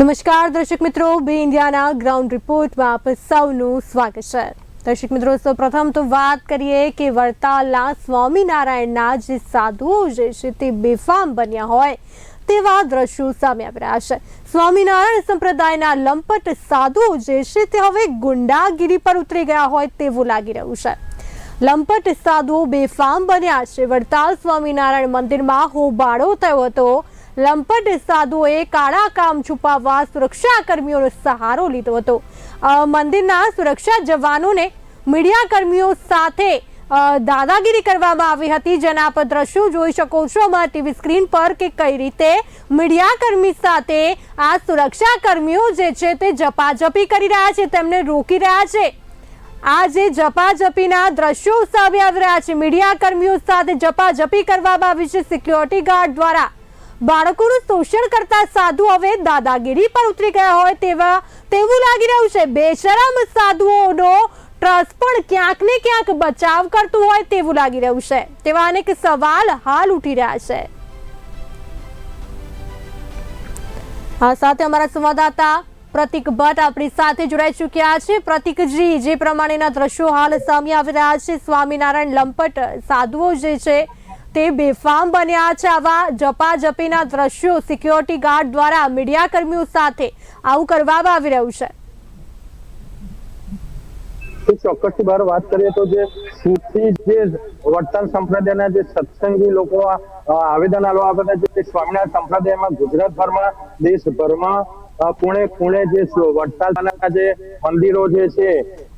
નમસ્કાર, દર્શક મિત્રો. બે ઇન્ડિયાના ગ્રાઉન્ડ રિપોર્ટમાં આપ સૌનું સ્વાગત છે. દર્શક મિત્રો, સૌ પ્રથમ તો વાત કરીએ કે વડતાલના સ્વામિનારાયણના જે સાધુઓ જે છે તે બેફામ બન્યા હોય તેવા દ્રશ્યો સામે આવી રહ્યા છે. સ્વામિનારાયણ સંપ્રદાયના લંપટ સાધુઓ જે છે તે હવે ગુંડાગીરી પર ઉતરી ગયા હોય તેવું લાગી રહ્યું છે. લંપટ સાધુઓ બેફામ બન્યા છે. વડતાલ સ્વામિનારાયણ મંદિરમાં હોબાળો થયો હતો. લંપટ સાધુઓએ કાળા કામ છુપાવવા સુરક્ષાકર્મીઓનો સહારો લીધો હતો. મંદિરના સુરક્ષા જવાનોને મીડિયાકર્મીઓ સાથે દાદાગીરી કરવામાં આવી હતી. જેના આપ દ્રશ્યો જોઈ શકો છો. અમારા ટીવી સ્ક્રીન પર કે કઈ રીતે મીડિયા કર્મી સાથે આ સુરક્ષાકર્મીઓ જે છે તે જપાજપી કરી રહ્યા છે, તેમને રોકી રહ્યા છે. આ જે જપાજપીના દ્રશ્યો સામે આવી રહ્યા છે મીડિયાકર્મીઓ સાથે જપાજપી કરવામાં આવી છે. સિક્યોરિટી ગાર્ડ દ્વારા બાળકોનું શોષણ કરતા સાધુ હવે દાદાગીરી પર ઉતરી ગયા હોય તેવા તેવું લાગી રહ્યું છે. બેશરમ સાધુઓનો ટ્રસ્ટ પણ ક્યાંક ને ક્યાંક બચાવ કરતું હોય તેવું લાગી રહ્યું છે. તેવા અનેક સવાલ હાલ ઉઠી રહ્યા છે. આ સાથે અમારા સંવાદદાતા પ્રતિક ભટ્ટ આપણી સાથે જોડાઈ ચૂક્યા છે. પ્રતિકજી, જે પ્રમાણેના દ્રશ્યો હાલ સામે આવી રહ્યા છે. સ્વામિનારાયણ લંપટ સાધુઓ જે છે તે બેફામ બન્યા છે આવા જપાજપીના દ્રશ્યો સિક્યોરિટી ગાર્ડ દ્વારા મીડિયાકર્મીઓ સાથે આવું કરવામાં આવી રહ્યું છે. ચોક્કસથી બહાર વાત કરીએ તો જે સુરતી જે વર્તન સંપ્રદાયના જે સત્સંગી લોકો આવેદન આલવા આવ્યા જે સ્વામિનારાયણ સંપ્રદાયમાં ગુજરાતભરમાં, દેશભરમાં ખૂણે ખૂણે જે વડતાલના જે મંદિરો જે છે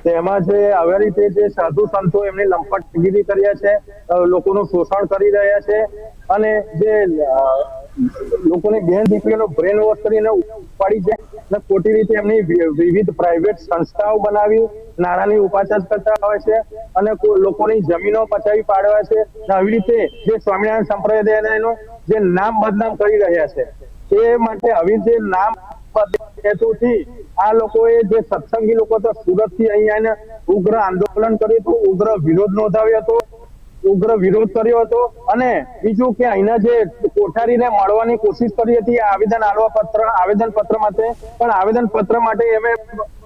તેમાં જે આવી રીતે જે સાધુ સંતો એમની લંપટગીરી કર્યા છે લોકોનું શોષણ કરી રહ્યા છે અને જે લોકોને બેન દીકરીઓનો બ્રેન વોશ કરીને ઉપાડી છે અને ખોટી રીતે એમની વિવિધ પ્રાઇવેટ સંસ્થાઓ બનાવી, નાણાંની ઉપાચાર કરતા હોય છે અને લોકોની જમીનો પચાવી પાડવા છે આવી રીતે જે સ્વામિનારાયણ સંપ્રદાયનું જે નામ બદનામ કરી રહ્યા છે. એ માટે આવી જે નામ હેતુથી આ આંદોલન કર્યું હતું, ઉગ્ર વિરોધ નોંધાવ્યો હતો, ઉગ્ર વિરોધ કર્યો હતો અને બીજું કે અહીંના જે કોઠારીને મળવાની કોશિશ કરી હતી આવેદન આલવા પત્ર આવેદન પત્ર માટે, પણ આવેદન પત્ર માટે એમે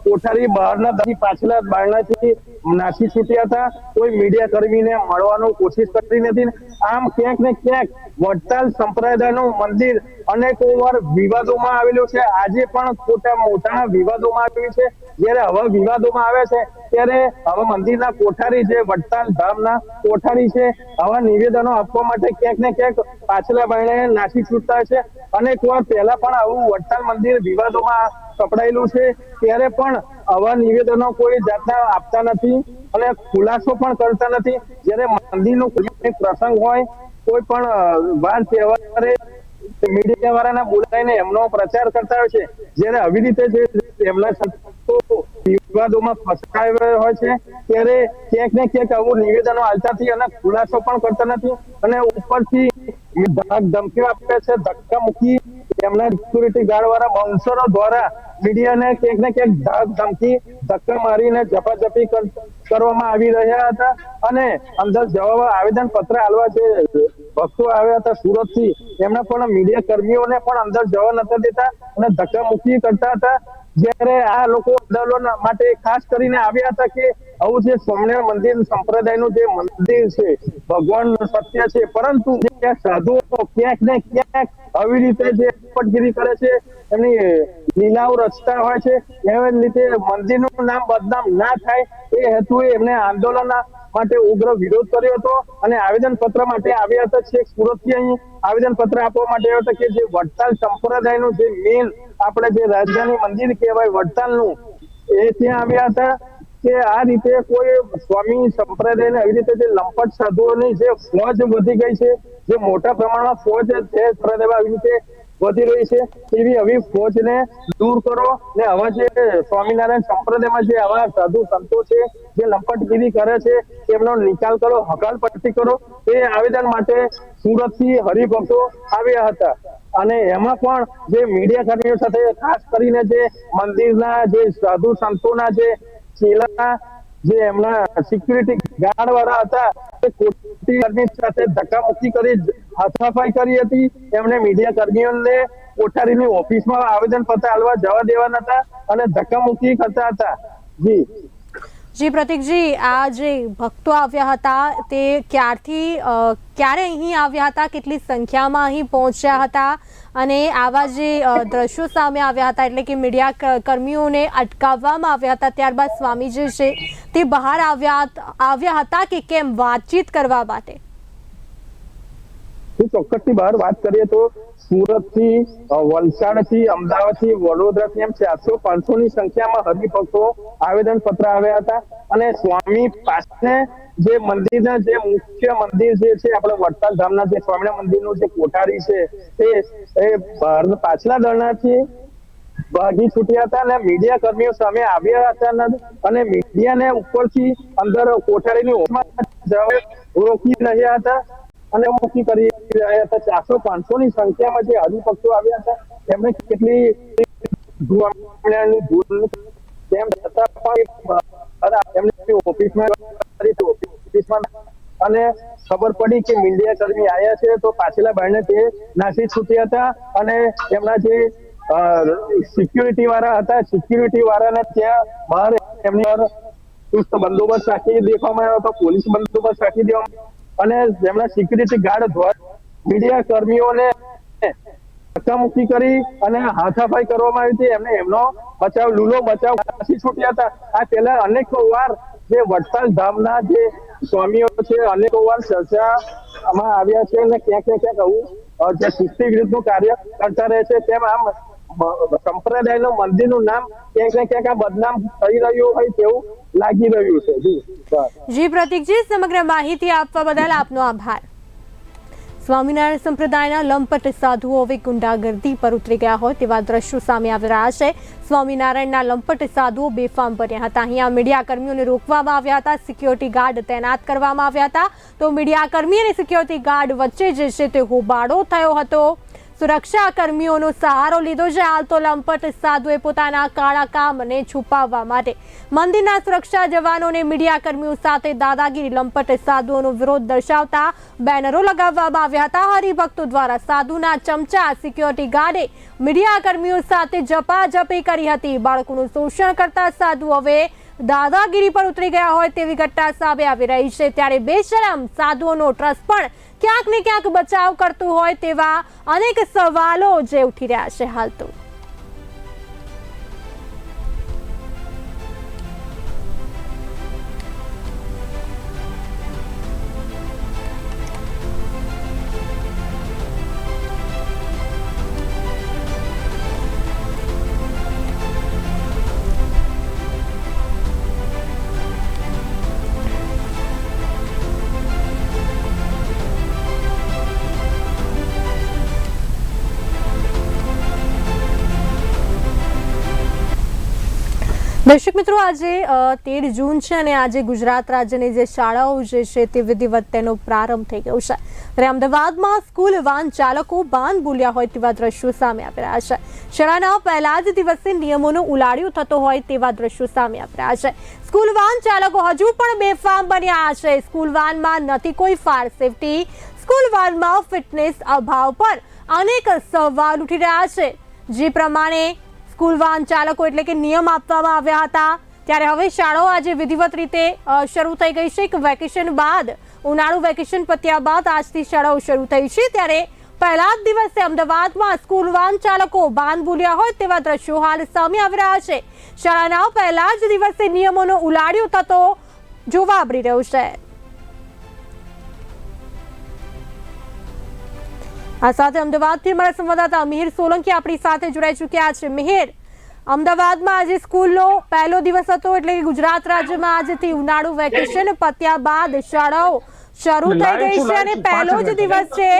કોઠારી બહારના દરી પાછલા બારણાથી નાસી છૂટ્યા હતા. કોઈ મીડિયા કર્મીને મળવાનું કોશિશ કરી નથી. આમ ક્યાંક ને ક્યાંક વડતાલ સંપ્રદાયનું મંદિર અનેક વાર વિવાદોમાં આવેલું છે. આજે પણ ખોટા મોટા વિવાદોમાં આવ્યું છે. જ્યારે હવે વિવાદોમાં આવે છે, ત્યારે હવે મંદિરના કોઠારી જે વડતાલ ધામના કોઠારી છે, આવા નિવેદનો આપવા માટે ક્યાંક ને ક્યાંક પાછલા બારણે નાસી છૂટતા છે. અનેક વાર પહેલા પણ આવું વડતાલ મંદિર વિવાદોમાં સપડાયેલું છે. ત્યારે પણ આવા નિવેદનો કોઈ જાતના આપતા નથી અને ખુલાસો પણ કરતા નથી. જ્યારે મંદિરનો પ્રસંગ હોય, કોઈ પણ વાર તહેવારે મીડિયા વાળાને બોલાવીને એમનો પ્રચાર કરતા હોય છે. જ્યારે આવી રીતે એમના વિવાદોમાં ફસાયા હોય છે, ત્યારે ક્યાંક ને ક્યાંક આવું નિવેદનો આલતાથી અને ખુલાસો પણ કરતા નથી અને ઉપરથી ધમકીઓ આપે છે, ધક્કા મૂકી એમના સિક્યુરિટી ગાર્ડ વાળા બાઉન્સરો દ્વારા મીડિયાને ક્યાંક ને ક્યાંક ધમકી, ધક્કા મારીને ઝપાઝપી કરવામાં આવી રહ્યા હતા અને અંદર જવાબ આવેદન પત્ર આલવા જે ભક્તો આવ્યા હતા સુરતથી એમને પણ મીડિયા કર્મીઓને પણ અંદર જવા નતા દેતા અને ધક્કા મૂકી કરતા હતા જ્યારે આ લોકો આંદોલન માટે ખાસ કરીને આવ્યા હતા કે આવું જે સ્વામિનારાયણ મંદિર સંપ્રદાયનું જે મંદિર છે ભગવાન સત્ય છે, પરંતુ જે સાધુઓ ક્યાંક ને ક્યાંક આવી રીતે જે પટગીરી કરે છે, એની લીલાઓ રચતા હોય છે, એવી રીતે મંદિરનું નામ બદનામ ના થાય, એ હેતુએ એમને આંદોલન માટે ઉગ્ર વિરોધ કર્યો હતો અને આવેદન પત્ર માટે આવ્યા હતા. છેક સુરતથી અહીં આવેદન પત્ર આપવા માટે આવ્યો કે જે વડતાલ સંપ્રદાયનું જે મેન આપણે જે રાજધાની મંદિર કહેવાય વડતાલનું, એ ત્યાં આવ્યા હતા કે આ રીતે કોઈ સ્વામી સંપ્રદાયને આવી રીતે જે લંપટ સાધુઓની જે ફોજ વધી ગઈ છે, જે મોટા પ્રમાણમાં ફોજ છે, સંપ્રદાયમાં આવી રીતે વધી રહી છે. એવી આવી ફોજને દૂર કરો ને આવા જે સ્વામિનારાયણ સંપ્રદાયમાં જે આવા સાધુ સંતો છે, જે લંપટગીરી કરે છે, તેમનો નિકાલ કરો, હકાલ પટ્ટી કરો, એ આવેદન માટે સુરતથી હરિભક્તો આવ્યા હતા. અને એમાં પણ જે મીડિયા કર્મીઓ સાથે ખાસ કરીને જે મંદિરના જે સાધુ સંતોના જે ચેલા જે એમના સિક્યુરિટી ગાર્ડ વાળા હતા તે કર્મી સાથે ધક્કામુક્કી કરી, હાથાફાઈ કરી હતી. એમને મીડિયા કર્મીઓને કોઠારીની ઓફિસમાં આવેદન પત્ર આલવા જવા દેવા નતા અને ધક્કામુક્કી કરતા હતા. જી. જી, પ્રતિકજી, આ જે ભક્તો આવ્યા હતા, તે ક્યારથી ક્યારે અહીં આવ્યા હતા, કેટલી સંખ્યામાં અહીં પહોંચ્યા હતા અને આવા જે દ્રશ્યો સામે આવ્યા હતા, એટલે કે મીડિયા કર્મીઓને અટકાવવામાં આવ્યા હતા, ત્યારબાદ સ્વામીજી છે તે બહાર આવ્યા આવ્યા હતા કે કેમ? વાતચીત કરવા માટે. હું ચોક્કસથી બહાર વાત કરીએ તો સુરતથી વલસાડથી અમદાવાદથી વડોદરા થી એમ ચારસો પાંચસો ની સંખ્યામાં હરિભક્તો આવેદન પત્ર આવ્યા હતા. અને સ્વામી પાસે જે મંદિરના જે મુખ્ય મંદિર જે છે, આપણે વડતાલ ધામના જે સ્વામિનારાયણ મંદિરનું જે કોઠારી છે, તે, એ પાછલા દરણાથી ભાગી છૂટ્યા હતા અને મીડિયા કર્મીઓ સામે આવ્યા હતા અને- મીડિયાને ઉપરથી અંદર કોઠારીની રોકી રહ્યા હતા. અને નક્કી કરી રહ્યા હતા ચારસો પાંચસો ની સંખ્યામાં જે હરિભક્તો આવ્યા હતા, એમણે કેટલી તેમ છતાં પણ એમને ઓફિસમાં અને ખબર પડી કે મીડિયા કર્મી આવ્યા છે, તો પાછલા બહેને તે નાસી છૂટ્યા હતા અને એમના જે સિક્યુરિટી વાળા હતા સિક્યુરિટી વાળાને ત્યાં બહાર એમની ચુસ્ત બંદોબસ્ત રાખી દેવામાં આવ્યો હતો, પોલીસ બંદોબસ્ત રાખી દેવામાં અને એમના સિક્યુરિટી ગાર્ડ દ્વારા મીડિયા કર્મીઓને ધક્કામુક્કી કરી અને હાથાફાઈ કરવામાં આવી હતી. એમને એમનો બચાવ લૂલો બચાવ ખસી છૂટ્યા હતા. આ પહેલા અનેકો વાર જે વડતાલ ધામના જે સ્વામીઓ છે અનેકો વાર ચર્ચામાં આવ્યા છે અને ક્યાં ક્યાંક આવું અ, જે શિસ્તી વિરુદ્ધનું કાર્ય કરતા રહે છે. તેમ આમ સંપ્રદાયનું મંદિરનું નામ ક્યાંક ને ક્યાંક આ બદનામ થઈ રહ્યું હોય તેવું લાગી રહ્યું છે. જી પ્રતિકજી, સમગ્ર માહિતી આપવા બદલ આપનો આભાર. સ્વામિનારાયણ સંપ્રદાયના લંપટ સાધુઓ હવે ગુંડાગર્દી પર ઉતરી ગયા હોય તેવા દ્રશ્યો સામે આવી રહ્યા છે. સ્વામિનારાયણના લંપટ સાધુઓ બેફામ બન્યા હતા. અહીંયા મીડિયા કર્મીઓને રોકવામાં આવ્યા હતા. સિક્યોરિટી ગાર્ડ તૈનાત કરવામાં આવ્યા હતા. તો મીડિયા કર્મી અને સિક્યોરિટી ગાર્ડ વચ્ચે જે છે તે હોબાળો થયો હતો. સુરક્ષા કર્મીઓનો સહારો લીધો છે. હાલ તો લંપટ સાધુએ પોતાના કાળા કામને છુપાવવા માટે મંદિરના સુરક્ષા જવાનોને મીડિયા કર્મીઓ સાથે દાદાગીરી લંપટ સાધુઓનો વિરોધ દર્શાવતા બેનરો લગાવવામાં આવ્યા હતા. હરિભક્તો દ્વારા સાધુના ચમચા સિક્યોરિટી ગાર્ડે મીડિયા કર્મીઓ સાથે જપાજપી કરી હતી. બાળકોનું શોષણ કરતા સાધુ હવે દાદાગીરી પર ઉતરી ગયા હોય તેવી ઘટના સામે આવી રહી છે. ત્યારે બેશરમ સાધુઓનો ટ્રસ્ટ પણ ક્યાંક ને ક્યાંક બચાવ કરતું હોય તેવા અનેક સવાલો જે ઉઠી રહ્યા છે હાલ તો. દર્શક મિત્રો, આજે તેર જૂન છે અને આજે ગુજરાત રાજ્યની જે શાળાઓ જે છે તે વિધિવત તેનો પ્રારંભ થઈ ગયો છે. ત્યારે અમદાવાદમાં સ્કૂલ વાન ચાલકો બાન બોલ્યા હોય તેવા દ્રશ્યો સામે આવી રહ્યા છે. શાળાના પહેલા જ દિવસે નિયમોનો ઉલાળ્યો થતો હોય તેવા દ્રશ્યો સામે આવી રહ્યા છે. સ્કૂલ વાન ચાલકો હજુ પણ બેફામ બન્યા છે. સ્કૂલ વાનમાં નથી કોઈ ફાયર સેફટી. સ્કૂલ વાનમાં ફિટનેસ અભાવ પર અનેક સવાલ ઉઠી રહ્યા છે. જે પ્રમાણે સ્કૂલ વાહન ચાલકો એટલે કે નિયમ આપવામાં આવ્યા હતા. ત્યારે હવે શાળાઓ આજે વિધિવત રીતે શરૂ થઈ ગઈ છે. એક વેકેશન બાદ, ઉનાળુ વેકેશન પત્યા બાદ આજથી શાળાઓ શરૂ થઈ છે. ત્યારે પહેલા જ દિવસે અમદાવાદમાં સ્કૂલ વાહન ચાલકો બાન ભૂલ્યા હોય તેવા દ્રશ્યો હાલ સામે આવી રહ્યા છે. શાળાના પહેલા જ દિવસે નિયમોનો ઉલાડ્યો થતો જોવા મળી રહ્યો છે. આ સાથે અમદાવાદથી અમારા સંવાદદાતા મિહિર સોલંકી આપણી સાથે જોડાઈ ચૂક્યા છે. મિહિર અમદાવાદમાં આજે સ્કૂલનો પહેલો દિવસ હતો એટલે કે ગુજરાત રાજ્યમાં આજથી ઉનાળુ વેકેશન પત્યા બાદ શાળાઓ શરૂ થઈ ગઈ છે અને પહેલો જ દિવસ છે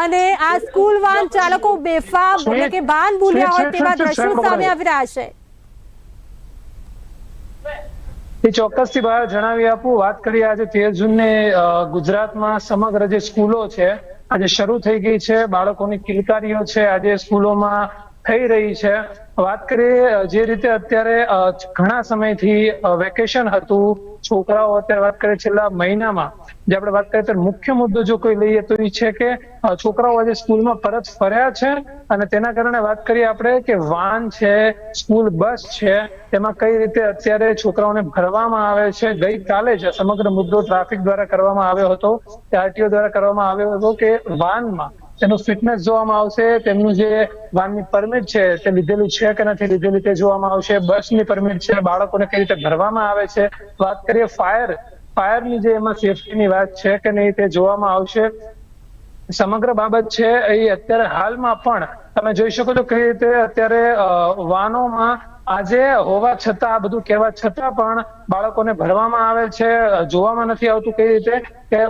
અને આ સ્કૂલ વાહન ચાલકો બેફામ એટલે કે બાન ભૂલ્યા હોય તેવા દ્રશ્યો સામે આવી રહ્યા છે. એ ચોક્કસથી બહાર જણાવી આપું. વાત કરીએ આજે તેર જૂનને ગુજરાતમાં સમગ્ર જે સ્કૂલો છે આજે શરૂ થઈ ગઈ છે, બાળકોની કિલકારીઓ છે, આજે સ્કૂલોમાં થઈ રહી છે. વાત કરીએ જે રીતે અત્યારે ઘણા સમયથી વેકેશન હતું છોકરાઓ અત્યારે વાત કરીએ છેલ્લા મહિનામાં, જે આપણે વાત કરીએ તો મુખ્ય મુદ્દો જો કોઈ લઈએ તો એ છે કે છોકરાઓ આજે સ્કૂલમાં પરત ફર્યા છે અને તેના કારણે વાત કરીએ આપણે કે વાન છે, સ્કૂલ બસ છે તેમાં કઈ રીતે અત્યારે છોકરાઓને ભરવામાં આવે છે, ગઈકાલે જ સમગ્ર મુદ્દો ટ્રાફિક દ્વારા કરવામાં આવ્યો હતો આરટીઓ દ્વારા કરવામાં આવ્યો હતો કે વાનમાં તેનું ફિટનેસ જોવામાં આવશે, તેમનું જે વાનની પરમિટ છે, તે લીધેલી છે કે નથી લીધેલી તે જોવામાં આવશે. બસની પરમિટ છે, બાળકોને કઈ રીતે ભરવામાં આવે છે? વાત કરીએ ફાયર ફાયરની જે એમાં સેફટીની વાત છે કે નહીં તે જોવામાં આવશે. સમગ્ર બાબત છે એ અત્યારે હાલમાં પણ તમે જોઈ શકો છો કઈ રીતે અત્યારે વાનોમાં આજે હોવા છતાં, આ બધું કહેવા છતાં પણ બાળકોને ભરવામાં આવે છે. જોવામાં નથી આવતું કઈ રીતે કે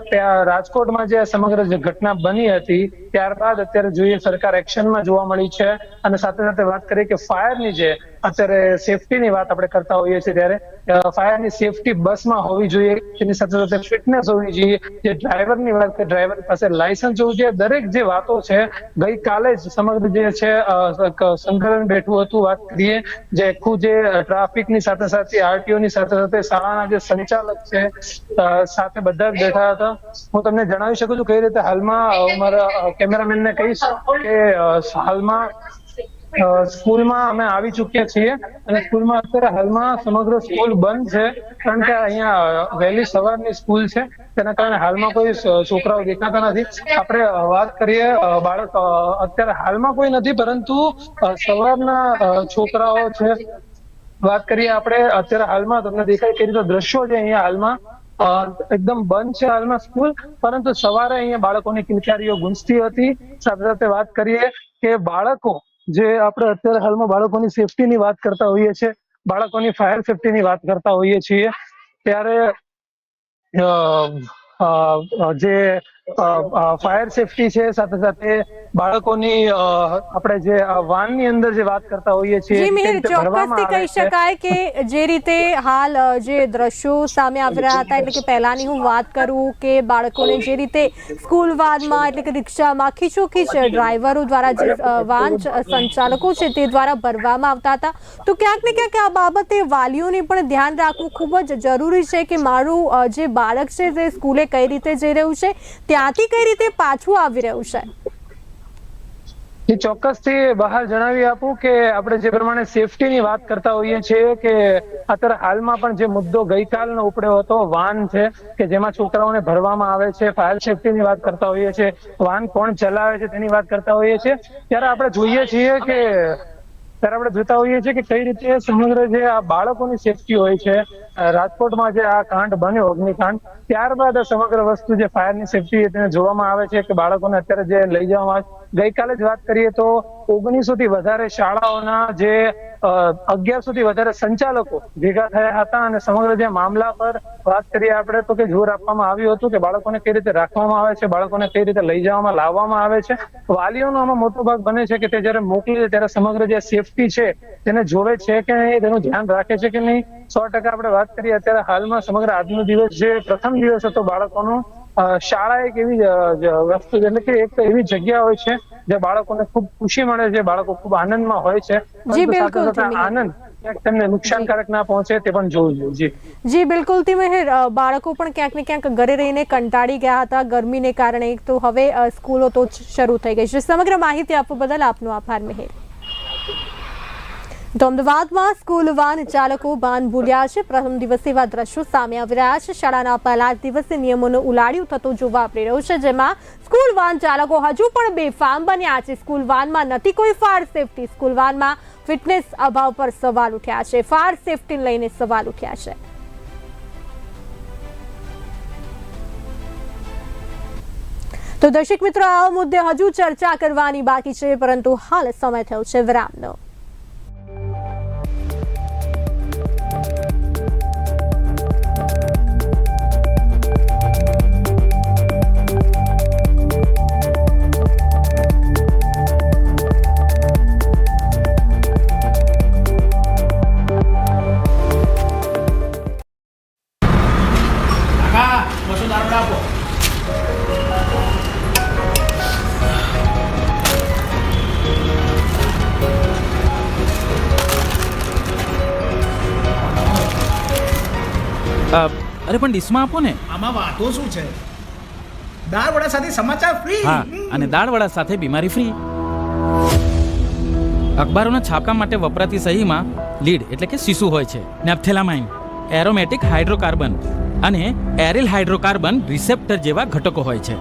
રાજકોટમાં જે સમગ્ર જે ઘટના બની હતી, ત્યારબાદ અત્યારે જોઈએ સરકાર એક્શનમાં જોવા મળી છે અને સાથે સાથે વાત કરીએ કે ફાયરની જે અત્યારે સેફટીની વાત આપણે કરતા હોઈએ છીએ ત્યારે ફાયરની સેફટી બસમાં હોવી જોઈએ તેની સાથે સાથે ફિટનેસ હોવી જોઈએ, જે ડ્રાઈવરની વાત કરીએ, ડ્રાઈવર પાસે લાયસન્સ હોવું જોઈએ, દરેક જે વાતો છે, ગઈકાલે જ સમગ્ર જે છે સંકલન બેઠું હતું, વાત કરીએ, જે આખું જે ટ્રાફિકની સાથે સાથે, આરટીઓની સાથે સાથે શાળાના જે સંચાલક છે સાથે બધા જ બેઠા હતા. હું તમને જણાવી શકું છું કઈ રીતે હાલમાં અમારા મારા કેમેરામેન ને કહીશ કે હાલમાં સ્કૂલમાં અમે આવી ચૂક્યા છીએ અને સ્કૂલમાં અત્યારે હાલમાં સમગ્ર સ્કૂલ બંધ છે, કારણ કે અહીંયા વહેલી સવારની સ્કૂલ છે. તેના કારણે હાલમાં કોઈ છોકરાઓ દેખાતા નથી. આપણે વાત કરીએ બાળક અત્યારે હાલમાં કોઈ નથી, પરંતુ સવારના છોકરાઓ છે વાત કરીએ આપણે અત્યારે હાલમાં તમને દેખાય કે રીતે દ્રશ્યો છે અહીંયા હાલમાં. એકદમ બંધ છે હાલમાં સ્કૂલ, પરંતુ સવારે અહીંયા બાળકોની કિલકારીઓ ગુંજતી હતી. સાથે સાથે વાત કરીએ કે બાળકો, જે આપણે અત્યારે હાલમાં બાળકોની સેફટીની વાત કરતા હોઈએ છીએ, બાળકોની ફાયર સેફટીની વાત કરતા હોઈએ છીએ, ત્યારે જે ફાયર સેફટી છે સાથે સાથે બાળકોની આપણે જે વાનની અંદર જે વાત કરતા હોઈએ છીએ ચોક્કસથી કહી શકાય કે જે રીતે હાલ જે દ્રશ્યો સામે આવી રહ્યા હતા એટલે કે પહેલાની હું વાત કરું કે બાળકોને જે રીતે સ્કૂલ વાનમાં એટલે કે રિક્ષામાં ખીચોખીચ ડ્રાઈવરો દ્વારા જે વાન સંચાલકો છે તે દ્વારા ભરવામાં આવતા હતા. તો ક્યાંક ને ક્યાંક આ બાબતે વાલીઓને પણ ધ્યાન રાખવું ખૂબ જ જરૂરી છે કે મારું જે બાળક છે તે સ્કૂલે કઈ રીતે જઈ રહ્યું છે ત્યાંથી કઈ રીતે પાછું આવી રહ્યું છે? એ ચોક્કસથી બહાર જણાવી આપું કે આપણે જે પ્રમાણે સેફટીની વાત કરતા હોઈએ છીએ કે અત્યારે હાલમાં પણ જે મુદ્દો ગઈકાલનો ઉપડ્યો હતો, વાન છે, કે જેમાં છોકરાઓને ભરવામાં આવે છે ફાયર સેફટીની વાત કરતા હોઈએ છીએ, વાન કોણ ચલાવે છે તેની વાત કરતા હોઈએ છીએ. ત્યારે આપણે જોઈએ છીએ કે, ત્યારે આપણે જોતા હોઈએ છીએ કે કઈ રીતે સમગ્ર જે આ બાળકોની સેફટી હોય છે રાજકોટમાં જે આ કાંડ બન્યો, અગ્નિકાંડ, ત્યારબાદ સમગ્ર વસ્તુ જે ફાયરની સેફટી તેને જોવામાં આવે છે કે બાળકોને અત્યારે જે લઈ જવામાં આવે ગઈકાલે જ વાત કરીએ તો ઓગણીસો થી વધારે શાળાઓના જે અગિયારસો થી વધારે સંચાલકો ભેગા થયા હતા અને સમગ્ર જે મામલા પર વાત કરીએ આપણે તો કે જોર આપવામાં આવ્યું હતું કે બાળકોને કઈ રીતે રાખવામાં આવે છે, બાળકોને કઈ રીતે લઈ જવામાં, લાવવામાં આવે છે. વાલીઓનો આમાં મોટો ભાગ બને છે કે તે જયારે મોકલે છે ત્યારે સમગ્ર જે સેફટી છે તેને જોવે છે કે નહીં, તેનું ધ્યાન રાખે છે કે નહીં? સો ટકા આપણે વાત કરીએ, અત્યારે હાલમાં સમગ્ર આજનો દિવસ જે પ્રથમ દિવસ હતો બાળકોનો શાળા એક એવી વસ્તુ એટલે કે એક એવી જગ્યા હોય છે જે બાળકોને ખૂબ ખુશી મળે છે બાળકો ખૂબ આનંદમાં હોય છે સાથે બિલકુલ, સાથે આનંદ તેમને નુકસાનકારક ના પહોંચે તે પણ જોવું જોઈએ જી. જી બિલકુલ મેહર બાળકો પણ ક્યાંક ને ક્યાંક ઘરે રહીને કંટાળી ગયા હતા ગરમીને કારણે. તો હવે સ્કૂલો તો શરૂ થઈ ગઈ છે. સમગ્ર માહિતી આપવા બદલ આપનો આભાર મેહર તો અમદાવાદમાં સ્કૂલ વાન ચાલકો બાન ભૂલ્યા છે. પ્રથમ દિવસે એવા દ્રશ્યો સામે આવી રહ્યા છે. શાળાના પહેલા જ દિવસે નિયમોનું ઉલાડ્યું થતું જોવા મળી રહ્યું છે, જેમાં સ્કૂલ વાન ચાલકો હજુ પણ બેફામ બન્યા છે. સ્કૂલ વાનમાં નથી કોઈ ફાયર સેફટી. સ્કૂલ વાનમાં ફિટનેસ અભાવ પર સવાલ ઉઠ્યા છે. ફાયર સેફટી લઈને સવાલ ઉઠ્યા છે. તો દર્શક મિત્રો આ મુદ્દે હજુ ચર્ચા કરવાની બાકી છે, પરંતુ હાલ સમય થયો છે વિરામનો. અરે પણ ડીશમાં આપો ને. આમાં વાતો શું છે? દાળ વડા સાથે સમાચાર ફ્રી હા અને દાળવડા સાથે બીમારી ફ્રી અખબારોના છાપકામ માટે વપરાતી સહીમાં લીડ એટલે કે શિશુ હોય છે. નેપ્થેલામાઇન એરોમેટિક હાઇડ્રોકાર્બન અને એરિલ હાઇડ્રોકાર્બન રિસેપ્ટર જેવા ઘટકો હોય છે.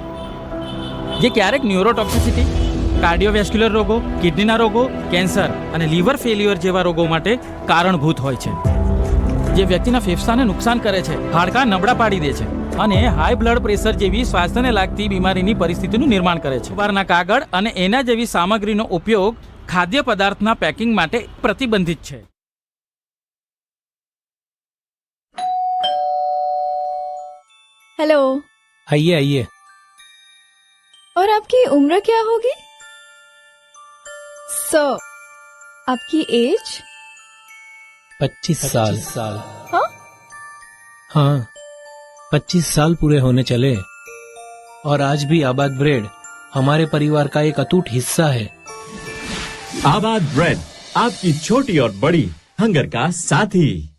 જે ક્યારેક ન્યુરોટોક્સિસિટી કાર્ડિયોવેસ્ક્યુલર રોગો કિડનીના રોગો કેન્સર અને લીવર ફેલ્યુઅર જેવા રોગો માટે કારણભૂત હોય છે. જે વ્યક્તિના ફેફસાને નુકસાન કરે છે હાડકાં નબળા પાડી દે છે અને હાઈ બ્લડ પ્રેશર જેવી સ્વાસ્થ્યને લાગતી બીમારીની પરિસ્થિતિનું નિર્માણ કરે છે અખબારના કાગળ અને એના જેવી સામગ્રીનો ઉપયોગ ખાદ્ય પદાર્થના પેકિંગ માટે પ્રતિબંધિત છે हेलो आइए आइए और आपकी उम्र क्या होगी सर आपकी एज पच्चीस साल। साल। हाँ? हाँ पच्चीस साल पूरे होने चले। और आज भी आबाद ब्रेड हमारे परिवार का एक अटूट हिस्सा है। आबाद ब्रेड आपकी छोटी और बड़ी हंगर का साथी।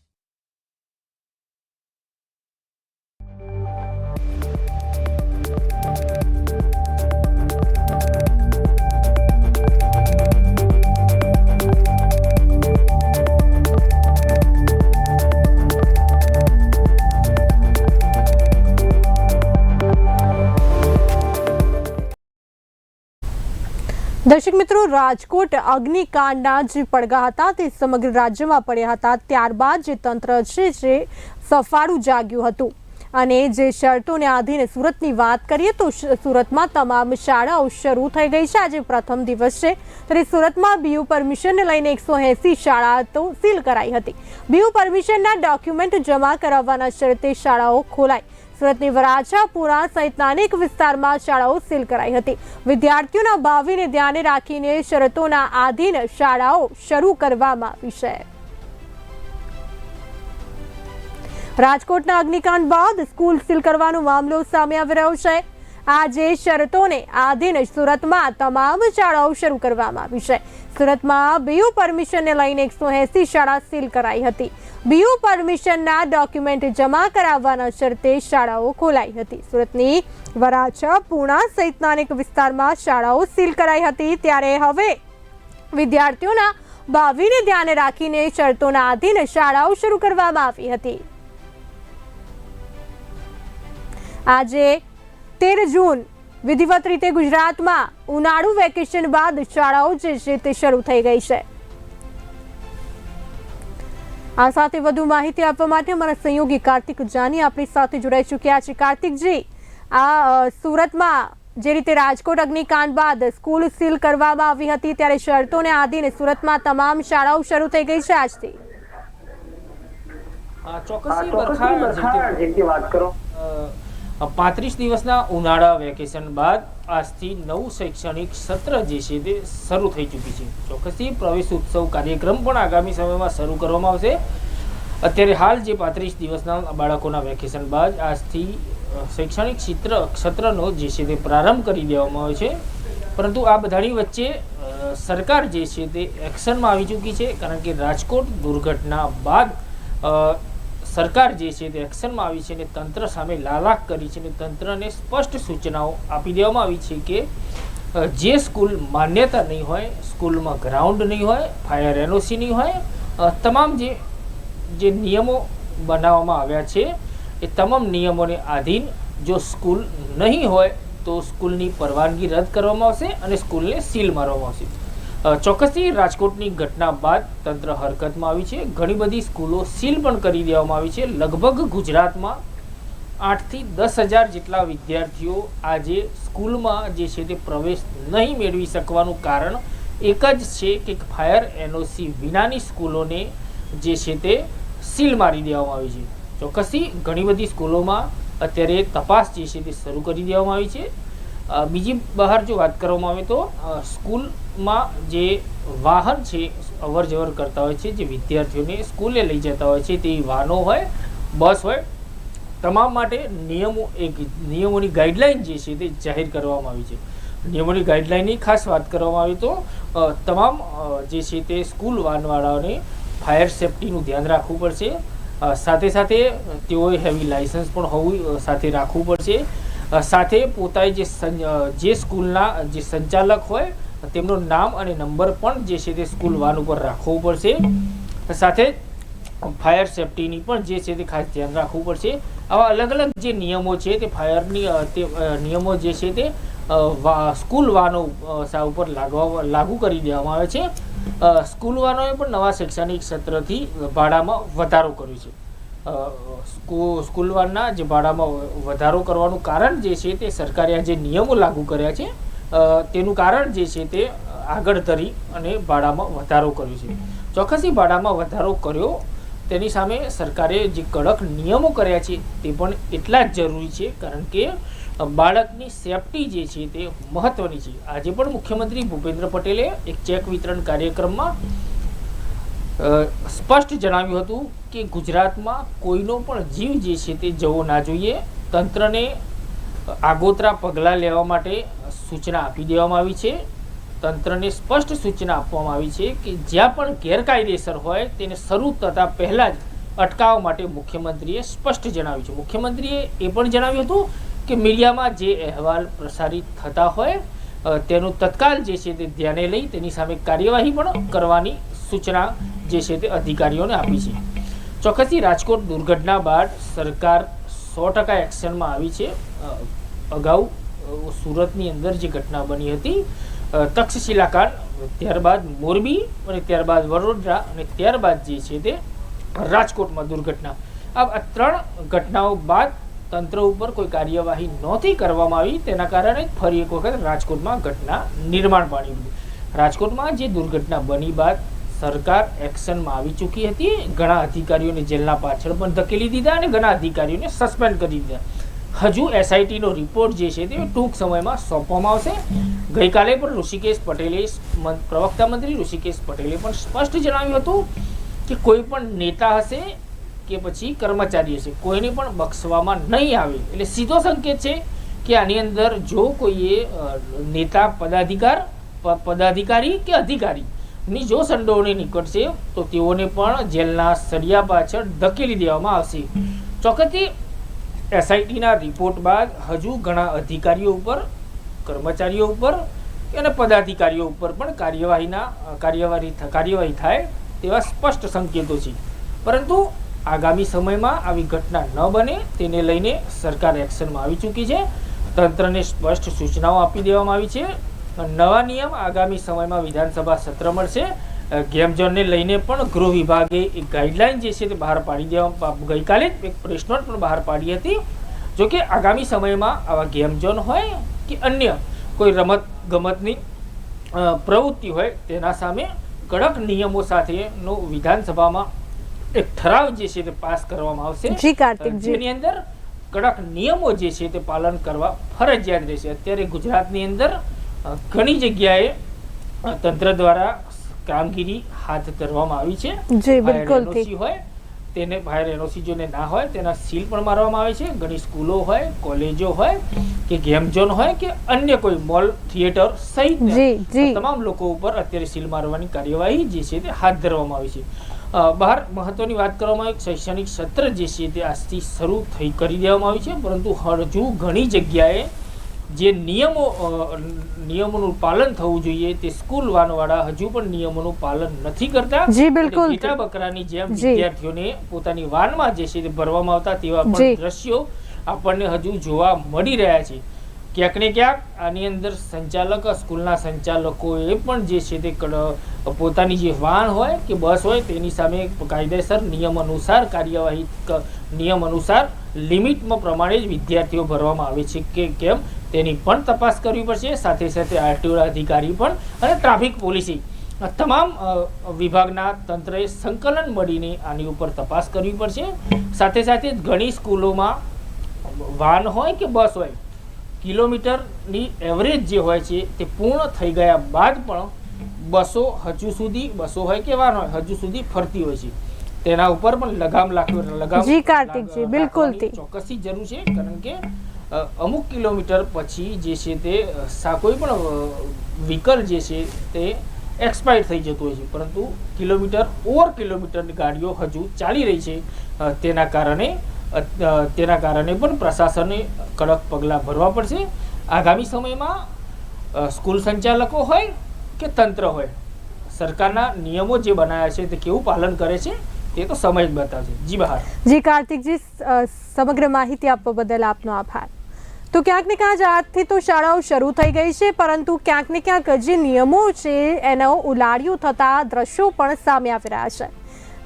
દર્શક મિત્રો, રાજકોટ અગ્નિકાંડના જે પડઘા હતા તે સમગ્ર રાજ્યમાં પડ્યા હતા. ત્યારબાદ જે તંત્ર છે જે સફાળું જાગ્યું હતું. અને જે શરતોને આધીને સુરતની વાત કરીએ તો સુરતમાં તમામ શાળાઓ શરૂ થઈ ગઈ છે. આજે પ્રથમ દિવસ છે. ત્યારે સુરતમાં બીયુ પરમિશનને લઈને એકસો એંસી શાળા તો સીલ કરાઈ હતી. બીયુ પરમિશનના ડોક્યુમેન્ટ જમા કરાવવાના શરતે શાળાઓ ખોલાઈ. સુરતની વરાછાપુરા સહિતના અનેક વિસ્તારમાં શાળાઓ સીલ કરાઈ હતી. વિદ્યાર્થીઓના ભાવિને ધ્યાને રાખીને શરતોના આધીન શાળાઓ શરૂ કરવામાં આવી છે. રાજકોટના અગ્નિકાંડ બાદ સ્કૂલ સીલ કરવાનો મામલો સામે આવી રહ્યો છે. આજે શરતોને આધીન સુરતમાં તમામ શાળાઓ શરૂ કરવામાં આવી છે. સુરતમાં બીયુ પરમિશનને લઈને એકસો એસી શાળા સીલ કરાઈ હતી. બીયુ પરમિશનના ડોક્યુમેન્ટ જમા કરાવવાના શરતે શાળાઓ ખોલાઈ હતી. સુરતની વરાછા, પૂણા સહિતના અનેક વિસ્તારમાં શાળાઓ સીલ કરાઈ હતી. ત્યારે હવે વિદ્યાર્થીઓના ભાવિને ધ્યાને રાખીને શરતોના આધીન શાળાઓ શરૂ કરવામાં આવી હતી. આજે તેર જૂન વિધિવત રીતે ગુજરાતમાં ઉનાળુ વેકેશન બાદ શાળાઓ જે છે તે શરૂ થઈ ગઈ છે. આ સાથે વધુ માહિતી આપવા માટે અમારા સહયોગી કાર્તિક જાની આપણી સાથે જોડાઈ ચૂક્યા છે. કાર્તિકજી આ સુરતમાં જે રીતે રાજકોટ અગ્નિકાંડ બાદ સ્કૂલ સીલ કરવામાં આવી હતી ત્યારે શરતોને આધીને સુરતમાં તમામ શાળાઓ શરૂ થઈ ગઈ છે આજથી. ચોક્કસ પાંત્રીસ દિવસના ઉનાળા વેકેશન બાદ આજથી નવું શૈક્ષણિક સત્ર જે છે તે શરૂ થઈ ચૂકી છે. ચોક્કસથી પ્રવેશ ઉત્સવ કાર્યક્રમ પણ આગામી સમયમાં શરૂ કરવામાં આવશે. અત્યારે હાલ જે પાંત્રીસ દિવસના બાળકોના વેકેશન બાદ આજથી શૈક્ષણિક ક્ષેત્ર સત્રનો જે છે તે પ્રારંભ કરી દેવામાં આવે છે. પરંતુ આ બધાની વચ્ચે સરકાર જે છે તે એક્શનમાં આવી ચૂકી છે. કારણ કે રાજકોટ દુર્ઘટના બાદ સરકાર જે છે તે એક્શનમાં આવી છે અને તંત્ર સામે લાલાક કરી છે અને તંત્રને સ્પષ્ટ સૂચનાઓ આપી દેવામાં આવી છે કે જે સ્કૂલ માન્યતા નહીં હોય, સ્કૂલમાં ગ્રાઉન્ડ નહીં હોય, ફાયર એનઓસી નહીં હોય તમામ જે જે નિયમો બનાવવામાં આવ્યા છે, એ તમામ નિયમોને આધીન જો સ્કૂલ નહીં હોય તો સ્કૂલની પરવાનગી રદ કરવામાં આવશે અને સ્કૂલને સીલ મારવામાં આવશે. ચોક્કસથી રાજકોટની ઘટના બાદ તંત્ર હરકતમાં આવી છે. ઘણી બધી સ્કૂલો સીલ પણ કરી દેવામાં આવી છે. લગભગ ગુજરાતમાં આઠથી દસ હજાર જેટલા વિદ્યાર્થીઓ આજે સ્કૂલમાં જે છે તે પ્રવેશ નહીં મેળવી શકવાનું કારણ એક જ છે કે ફાયર એનઓસી વિનાની સ્કૂલોને જે છે તે સીલ મારી દેવામાં આવી છે. ચોક્કસથી ઘણી બધી સ્કૂલોમાં અત્યારે તપાસ જે છે તે શરૂ કરી દેવામાં આવી છે. બીજી બહાર જો વાત કરવામાં આવે તો સ્કૂલમાં જે વાહન છે અવર જવર કરતા હોય છે, જે વિદ્યાર્થીઓને સ્કૂલે લઈ જતા હોય છે, તે વાહનો હોય, બસ હોય, તમામ માટે નિયમો, એક નિયમોની ગાઈડલાઇન જે છે તે જાહેર કરવામાં આવી છે. નિયમોની ગાઈડલાઇનની ખાસ વાત કરવામાં આવી તો તમામ જે છે તે સ્કૂલ વાહનવાળાઓને ફાયર સેફટીનું ધ્યાન રાખવું પડશે. સાથે સાથે તેઓએ હેવી લાઇસન્સ પણ હોવું સાથે રાખવું પડશે. સાથે પોતાએ જે જે સ્કૂલના જે સંચાલક હોય, તેમનું નામ અને નંબર પણ જે છે તે સ્કૂલ વાન ઉપર રાખવું પડશે. સાથે ફાયર સેફટીની પણ જે છે તે ખાસ ધ્યાન રાખવું પડશે. આવા અલગ અલગ જે નિયમો છે તે ફાયરની તે નિયમો જે છે તે સ્કૂલ વાનો ઉપર લાગવા, લાગુ કરી દેવામાં આવે છે. સ્કૂલ વાનોએ પણ નવા શૈક્ષણિક સત્રથી ભાડામાં વધારો કર્યો છે. અ, સ્કૂલ વાનના જે ભાડામાં વધારો કરવાનું કારણ જે છે તે સરકારે આ જે નિયમો લાગુ કર્યા છે તેનું કારણ જે છે તે આગળ ધરી અને ભાડામાં વધારો કર્યો છે. ચોક્કસી ભાડામાં વધારો કર્યો. તેની સામે સરકારે જે કડક નિયમો કર્યા છે તે પણ એટલા જ જરૂરી છે કારણ કે બાળકની સેફટી જે છે તે મહત્વની છે. આજે પણ મુખ્યમંત્રી ભૂપેન્દ્ર પટેલે એક ચેક વિતરણ કાર્યક્રમમાં સ્પષ્ટ જણાવ્યું હતું કે ગુજરાતમાં કોઈનો પણ જીવ જે છે તે જવો ના જોઈએ. તંત્રને આગોતરા પગલાં લેવા માટે સૂચના આપી દેવામાં આવી છે. તંત્રને સ્પષ્ટ સૂચના આપવામાં આવી છે કે જ્યાં પણ ગેરકાયદેસર હોય તેને શરૂ થતાં પહેલાં જ અટકાવવા માટે મુખ્યમંત્રીએ સ્પષ્ટ જણાવ્યું છે. મુખ્યમંત્રીએ એ પણ જણાવ્યું હતું કે મીડિયામાં જે અહેવાલ પ્રસારિત થતા હોય તેનું તત્કાલ જે છે તે ધ્યાને લઈ તેની સામે કાર્યવાહી પણ કરવાની સૂચના જે છે તે અધિકારીઓને આપી છે. ચોક્કસથી રાજકોટ દુર્ઘટના બાદ સરકાર સો ટકા એક્શનમાં આવી છે. અગાઉ સુરતની અંદર જે ઘટના બની હતી તક્ષશિલાકાર, ત્યારબાદ મોરબી અને ત્યારબાદ વડોદરા અને ત્યારબાદ જે છે તે રાજકોટમાં દુર્ઘટના. આ ત્રણ ઘટનાઓ બાદ તંત્ર ઉપર કોઈ કાર્યવાહી નહોતી કરવામાં આવી. તેના કારણે ફરી એક વખત રાજકોટમાં ઘટના નિર્માણ પાણી રાજકોટમાં જે દુર્ઘટના બની બાદ સરકાર એક્શનમાં આવી ચૂકી હતી. ઘણા અધિકારીઓને જેલના પાછળ પણ ધકેલી દીધા અને ઘણા અધિકારીઓને સસ્પેન્ડ કરી દીધા. હજુ એસઆઈટીનો રિપોર્ટ જે છે તે ટૂંક સમયમાં સોંપવામાં આવશે. ગઈકાલે પણ ઋષિકેશ પટેલે પ્રવક્તા મંત્રી ઋષિકેશ પટેલે પણ સ્પષ્ટ જણાવ્યું હતું કે કોઈ પણ નેતા હશે કે પછી કર્મચારી હશે, કોઈને પણ બક્ષવામાં નહીં આવે. એટલે સીધો સંકેત છે કે આની અંદર જો કોઈએ નેતા પદાધિકાર પદાધિકારી કે અધિકારી ની જો સંડોવણી નીકળશે તો તેઓને પણ જેલના સળિયા પાછળ ધકેલી દેવામાં આવશે. ચોક્કસથી એસઆઈટીના રિપોર્ટ બાદ હજુ ઘણા અધિકારીઓ ઉપર, કર્મચારીઓ ઉપર અને પદાધિકારીઓ ઉપર પણ કાર્યવાહીના, કાર્યવાહી કાર્યવાહી થાય તેવા સ્પષ્ટ સંકેતો છે. પરંતુ આગામી સમયમાં આવી ઘટના ન બને તેને લઈને સરકાર એક્શનમાં આવી ચૂકી છે. તંત્રને સ્પષ્ટ સૂચનાઓ આપી દેવામાં આવી છે. નવા નિયમ આગામી સમયમાં વિધાનસભા સત્ર મળશે. ગેમ ઝોનને લઈને પણ ગૃહ વિભાગે એક ગાઈડલાઈન જે છે તે બહાર પાડી દેવા ગઈકાલે જ એક પ્રેસ નોટ પણ બહાર પાડી હતી. જો કે આગામી સમયમાં આવા ગેમ ઝોન હોય કે અન્ય કોઈ રમત ગમતની પ્રવૃત્તિ હોય તેના સામે કડક નિયમો સાથેનો વિધાનસભામાં એક ઠરાવ જે છે તે પાસ કરવામાં આવશે. જી કાર્તિકજી. જેની અંદર કડક નિયમો જે છે તે પાલન કરવા ફરજિયાત રહેશે. અત્યારે ગુજરાતની અંદર ઘણી જગ્યાએ તંત્ર દ્વારા કામગીરી હાથ ધરવામાં આવી છે. જી બિલકુલ હોય તેને ફાયર એનઓસી જોને ના હોય તેના સીલ પણ મારવામાં આવે છે. ઘણી સ્કૂલો હોય કોલેજો હોય કે ગેમ ઝોન હોય કે અન્ય કોઈ મોલ થિયેટર સહિત તમામ લોકો ઉપર અત્યારે સીલ મારવાની કાર્યવાહી જે છે તે હાથ ધરવામાં આવી છે. બહાર મહત્વની વાત કરવામાં આવે શૈક્ષણિક સત્ર જે છે તે આજથી શરૂ થઈ કરી દેવામાં આવી છે પરંતુ હજુ ઘણી જગ્યાએ જે નિયમો નિયમોનું પાલન થવું જોઈએ તે સ્કૂલ વાનવાળા હજુ પણ નિયમોનું પાલન નથી કરતા. જી, બિલકુલ. ઘેટા બકરાની જેમ વિદ્યાર્થીઓને પોતાની વાનમાં જે છે તે ભરવામાં આવતા તેવા પણ દ્રશ્યો આપણને હજુ જોવા મળી રહ્યા છે. ક્યાંક ને ક્યાંક આની અંદર સંચાલક સ્કૂલના સંચાલકોએ પણ જે છે તે પોતાની જે વાહન હોય કે બસ હોય તેની સામે કાયદેસર નિયમ અનુસાર કાર્યવાહી નિયમ અનુસાર લિમિટમાં પ્રમાણે જ વિદ્યાર્થીઓ ભરવામાં આવે છે. કે કેમ? તેની પણ તપાસ કરવી પડશે. સાથે સાથે આરટીઓ અધિકારી પણ અને ટ્રાફિક પોલીસી. તમામ વિભાગના તંત્રએ સંકલન મળીને આની ઉપર તપાસ કરવી પડશે. સાથે સાથે ઘણી સ્કૂલોમાં વાહન હોય કે બસ હોય કિલોમીટરની એવરેજ જે હોય છે તે પૂર્ણ થઈ ગયા બાદ પણ બસો હજુ સુધી બસો હોય કે વાહન હોય હજુ સુધી ફરતી હોય છે. તેના ઉપર પણ લગામ લાગવી લગામ જી, કાર્તિકજી, બિલકુલ ચોક્કસી જરૂર છે. કારણ કે અમુક કિલોમીટર પછી જે છે તે કોઈ પણ વ્હીકલ જે છે તે એક્સપાયર થઈ જતું હોય છે. પરંતુ કિલોમીટર ઓવર કિલોમીટરની ગાડીઓ હજુ ચાલી રહી છે. તેના કારણે તેના કારણે પણ પ્રશાસને કડક પગલાં ભરવા પડશે. આગામી સમયમાં સ્કૂલ સંચાલકો હોય કે તંત્ર હોય, સરકારના નિયમો જે બનાવ્યા છે તે કેવું પાલન કરે છે તે તો સમય જ બતાવશે. જી બહાર. જી, કાર્તિકજી સમગ્ર માહિતી આપવા બદલ આપનો આભાર. તો ક્યાંક ને ક્યાંક આજથી તો શાળાઓ શરૂ થઈ ગઈ છે, પરંતુ ક્યાંક ને ક્યાંક જે નિયમો છે, એનો ઉલાળ્યું થતા દ્રશ્યો પણ સામે આવી રહ્યા છે.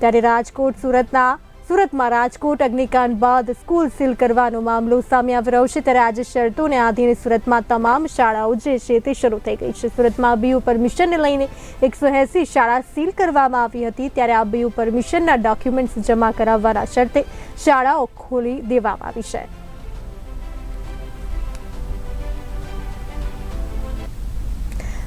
ત્યારે રાજકોટ સુરતના, સુરતમાં રાજકોટ અગ્નિકાંડ બાદ સ્કૂલ સીલ કરવાનો મામલો સામે આવી રહ્યો છે. ત્યારે આજે શરતોને આધીને સુરતમાં તમામ શાળાઓ જે છે તે શરૂ થઈ ગઈ છે. સુરતમાં બીયુ પરમિશનને લઈને એકસો એસી શાળા સીલ કરવામાં આવી હતી. ત્યારે આ બીયુ પરમિશનના ડોક્યુમેન્ટ્સ જમા કરાવવાના શરતે શાળાઓ ખોલી દેવામાં આવી છે.